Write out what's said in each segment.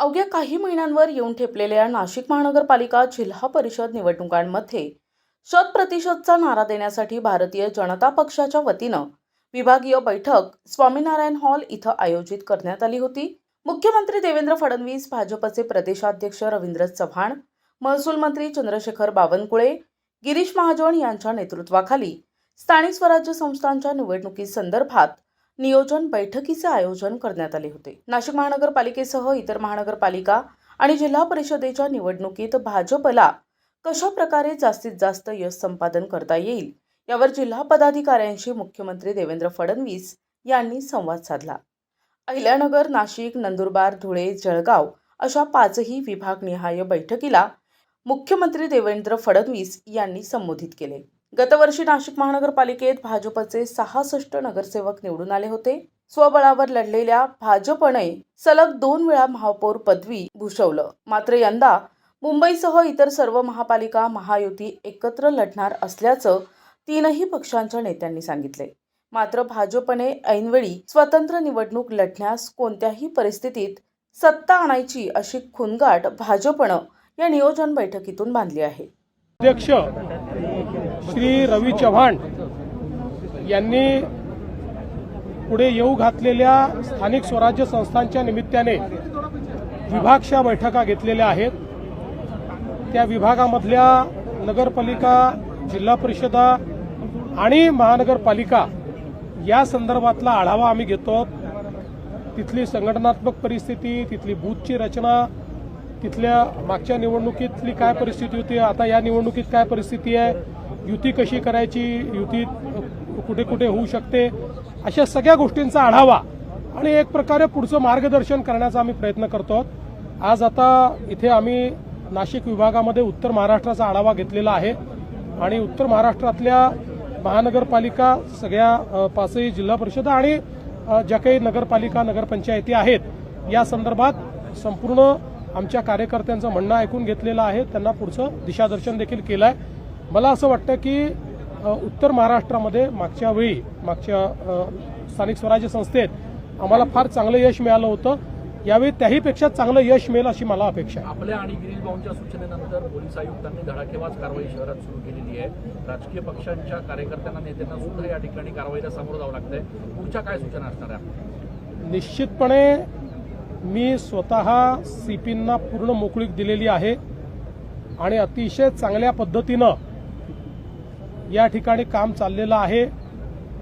अवघ्या काही महिन्यांवर येऊन ठेपलेल्या नाशिक महानगरपालिका जिल्हा परिषद निवडणुकांमध्ये शत प्रतिशतचा नारा देण्यासाठी भारतीय जनता पक्षाच्या वतीनं विभागीय बैठक स्वामीनारायण हॉल इथं आयोजित करण्यात आली होती. मुख्यमंत्री देवेंद्र फडणवीस भाजपचे प्रदेशाध्यक्ष रवींद्र चव्हाण महसूल मंत्री चंद्रशेखर बावनकुळे गिरीश महाजन यांच्या नेतृत्वाखाली स्थानिक स्वराज्य संस्थांच्या निवडणुकीसंदर्भात नियोजन बैठकीचे आयोजन करण्यात आले होते. नाशिक महानगरपालिकेसह इतर महानगरपालिका आणि जिल्हा परिषदेच्या निवडणुकीत भाजपला कशा प्रकारे जास्तीत जास्त यश संपादन करता येईल? यावर जिल्हा पदाधिकाऱ्यांशी मुख्यमंत्री देवेंद्र फडणवीस यांनी संवाद साधला. अहिल्यानगर नाशिक नंदुरबार धुळे जळगाव अशा पाचही विभागनिहाय बैठकीला मुख्यमंत्री देवेंद्र फडणवीस यांनी संबोधित केले. गतवर्षी नाशिक महानगरपालिकेत भाजपचे सहासष्ट नगरसेवक निवडून आले होते. स्वबळावर लढलेल्या भाजपने सलग दोन वेळा महापौर पदवी भूषवलं. मात्र यंदा मुंबईसह इतर सर्व महापालिका महायुती एकत्र लढणार असल्याचं तीनही पक्षांच्या नेत्यांनी सांगितले. मात्र भाजपने ऐनवेळी स्वतंत्र निवडणूक लढण्यास कोणत्याही परिस्थितीत सत्ता आणायची अशी खुनगाट भाजपनं या नियोजन बैठकीतून बांधली आहे. अध्यक्ष श्री रवी चव्हाण यांनी पुढे येऊ घातलेल्या स्थानिक स्वराज्य संस्थांच्या निमित्ताने विभागशा बैठका घेतलेल्या आहेत. त्या विभागामधल्या नगरपालिका जिल्हा परिषदा आणि महानगरपालिका या संदर्भातला आढावा आम्ही घेतो. तिथली संघटनात्मक परिस्थिती तिथली बूथची रचना तिथल्या मागच्या निवडणुकीतली काय परिस्थिती होती? आता या निवडणुकीत काय परिस्थिती आहे? युती कशी करायची? युती कुठे कुठे होऊ शकते? अशा सगळ्या गोष्टींचा आढावा आणि एक प्रकारे पुढचं मार्गदर्शन करण्याचा आम्ही प्रयत्न करतो आज आता इथे आम्ही नाशिक विभागामध्ये उत्तर महाराष्ट्राचा आढावा घेतलेला आहे आणि उत्तर महाराष्ट्रातल्या महानगरपालिका सगळ्या पाचही जिल्हा परिषदा आणि ज्या काही नगरपालिका नगरपंचायती आहेत या संदर्भात संपूर्ण आमच्या कार्यकर्त्यांचं म्हणणं ऐकून घेतलेलं आहे. त्यांना पुढचं दिशादर्शन देखील केलं आहे मला असं वाटतं की उत्तर महाराष्ट्रामध्ये मागच्या वेळी मागच्या स्थानिक स्वराज्य संस्थेत आम्हाला फार चांगलं यश मिळालं होतं. यावेळी त्याहीपेक्षा चांगलं यश मिळेल अशी मला अपेक्षा आहे. आपल्या आणि गिरीश भाऊंच्या सूचनेनंतर पोलीस आयुक्तांनी धडाकेबाज कारवाई शहरात सुरू केलेली आहे. राजकीय पक्षांच्या कार्यकर्त्यांना नेत्यांना सुद्धा या ठिकाणी कारवाईला सामोरं जावं लागतंय. पुढच्या काय सूचना असणार आहे निश्चितपणे मी स्वतः सीपींना पूर्ण मोकळीक दिलेली आहे आणि अतिशय चांगल्या पद्धतीनं या ठिकाणी काम चाललेलं आहे.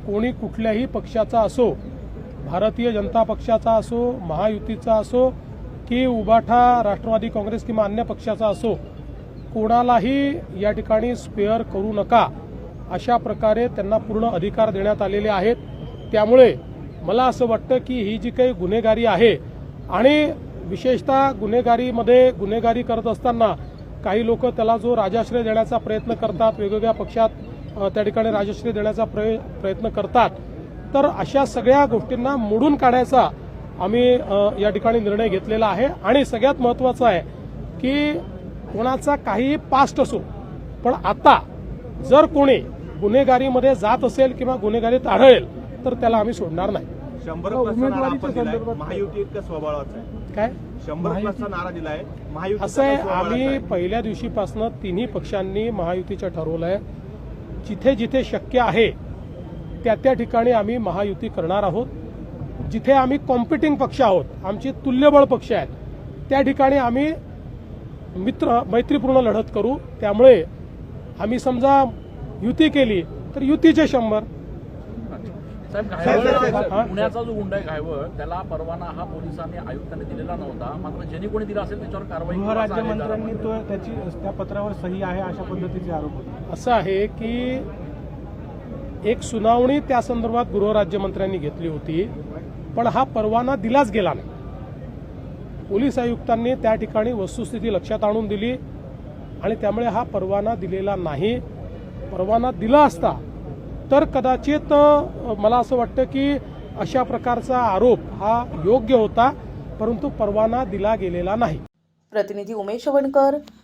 कोणी कुठल्याही पक्षाचा असो भारतीय जनता पक्षाचा असो महायुतीचा असो की उबाठा राष्ट्रवादी काँग्रेस किंवा अन्य पक्षाचा असो कोणालाही या ठिकाणी स्पेअर करू नका. अशा प्रकारे त्यांना पूर्ण अधिकार देण्यात आलेले आहेत. त्यामुळे मला असं वाटतं की ही जी काही गुन्हेगारी आहे आणि विशेषतः गुन्हेगारीमध्ये गुन्हेगारी करत असताना काही लोक त्याला जो राजाश्रय देण्याचा प्रयत्न करतात वेगवेगळ्या पक्षात त्या ठिकाणी राजाश्रय देण्याचा प्रय- प्रयत्न करतात. तर अशा सगळ्या गोष्टींना मोडून काढायचा आम्ही या ठिकाणी निर्णय घेतलेला आहे. आणि सगळ्यात महत्वाचं आहे की कोणाचा काहीही पास्ट असो पण आता जर कोणी गुन्हेगारीमध्ये जात असेल किंवा गुन्हेगारीत आढळेल तर त्याला आम्ही सोडणार नाही. शंभर हो, प्लसचा नारा आपण दिलाय. महायुती इतकं आहे. काय? शंभर प्लसचा नारा दिलाय. महायुती असं आहे आम्ही पहिल्या दिवशीपासून तिन्ही पक्षांनी महायुतीचं ठरवलंय. जिथे जिथे शक्य आहे त्या त्या ठिकाणी आम्ही महायुती करणार आहोत. जिथे आम्ही कॉम्पिटिंग पक्ष आहोत आमचे तुल्यबळ पक्ष आहेत त्या ठिकाणी आम्ही मित्र मैत्रीपूर्ण लढत करू. त्यामुळे आम्ही समजा युती केली तर युतीचे शंभर साहेब घायवळ? पुण्याचा जो गुंडा आहे घायवळ त्याला परवाना हा पोलिसांनी आयुक्तांनी दिलेला नव्हता. मात्र ज्यांनी कोणी दिला असेल त्याच्यावर कारवाई गृहराज्यमंत्र्यांनी तो त्याची त्या पत्रावर सही आहे अशा पद्धतीचे आरोप होते. असं आहे की एक सुनावणी त्या संदर्भात गृहराज्यमंत्र्यांनी घेतली होती पण हा परवाना दिलाच गेला नाही. पोलीस आयुक्तांनी त्या ठिकाणी वस्तुस्थिती लक्षात आणून दिली आणि त्यामुळे हा परवाना दिलेला नाही. परवाना दिला असता तर कदाचित मला असं वाटतं की अशा प्रकारचा आरोप हा योग्य होता परंतु परवाना दिला गेलेला नाही. प्रतिनिधी उमेश वणकर